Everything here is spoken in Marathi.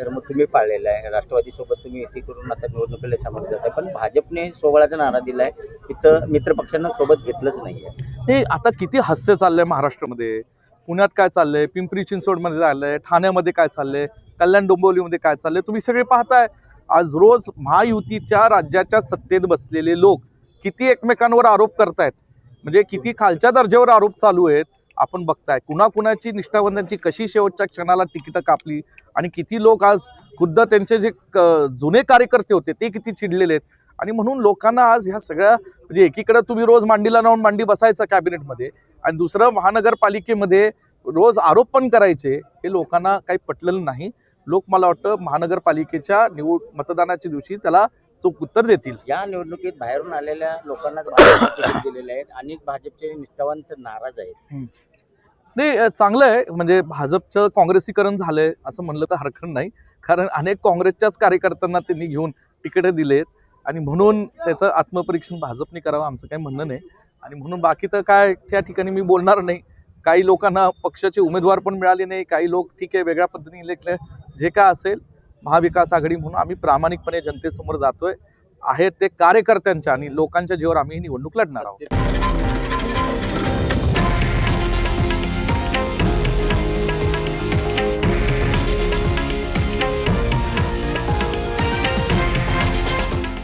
तर मग तुम्ही पाळलेला आहे. राष्ट्रवादीसोबत तुम्ही युती करून आता निवडणुकीला सामोरे जात आहे. पण भाजपने सोहळाचा नारा आहे इथं मित्रपक्षांना सोबत घेतलंच नाहीये. हे आता किती हास्य चाललंय महाराष्ट्रामध्ये. पुण्यात काय चाललंय? पिंपरी चिंचवडमध्ये चाललंय. ठाण्यामध्ये काय चाललंय? कल्याण डोंबिवलीमध्ये काय चाललंय? तुम्ही सगळे पाहताय. आज रोज महायुतीच्या राज्याच्या सत्तेत बसलेले लोक किती एकमेकांवर आरोप करतायत. म्हणजे किती खालच्या दर्जावर आरोप चालू आहेत. आपण बघताय. कुणाकुणाची निष्ठावंतांची कशी शेवटच्या क्षणाला तिकीटं कापली आणि किती लोक आज खुद्द त्यांचे जे जुने कार्यकर्ते होते ते किती चिडलेले आहेत. आणि म्हणून लोकांना आज ह्या सगळ्या म्हणजे एकीकडे तुम्ही रोज मांडीला लावून मांडी बसायचं कॅबिनेटमध्ये आणि दुसरं महानगरपालिकेमध्ये रोज आरोप पण करायचे हे लोकांना काही पटलेलं नाही. लोक मला वाटतं महानगरपालिकेच्या निवड मतदानाच्या दिवशी त्याला चोख उत्तर देतील. या निवडणुकीत बाहेरून आलेल्या लोकांनाच भाजपने तिकीट दिलेले आहेत. अनेक भाजपचे निष्ठावंत नाराज आहेत. नाही चांगलं आहे. म्हणजे भाजपचं काँग्रेसीकरण झालंय असं म्हणलं तर हरकत नाही. कारण अनेक काँग्रेसच्याच कार्यकर्त्यांना त्यांनी घेऊन तिकीटं दिलेत आणि म्हणून त्याचं आत्मपरीक्षण भाजपने करावं आमचं काही म्हणणं नाही. आणि म्हणून बाकी तर काय त्या ठिकाणी मी बोलणार नाही. काही लोकांना पक्षाचे उमेदवार पण मिळाले नाही. काही लोक ठीक आहे वेगळ्या पद्धतीने इलेक्ट जे काय असेल महाविकास आघाडी म्हणून आम्ही प्रामाणिकपणे जनतेसमोर जातोय. आहेत ते कार्यकर्त्यांच्या आणि लोकांच्या जीवावर आम्ही ही निवडणूक लढणार आहोत.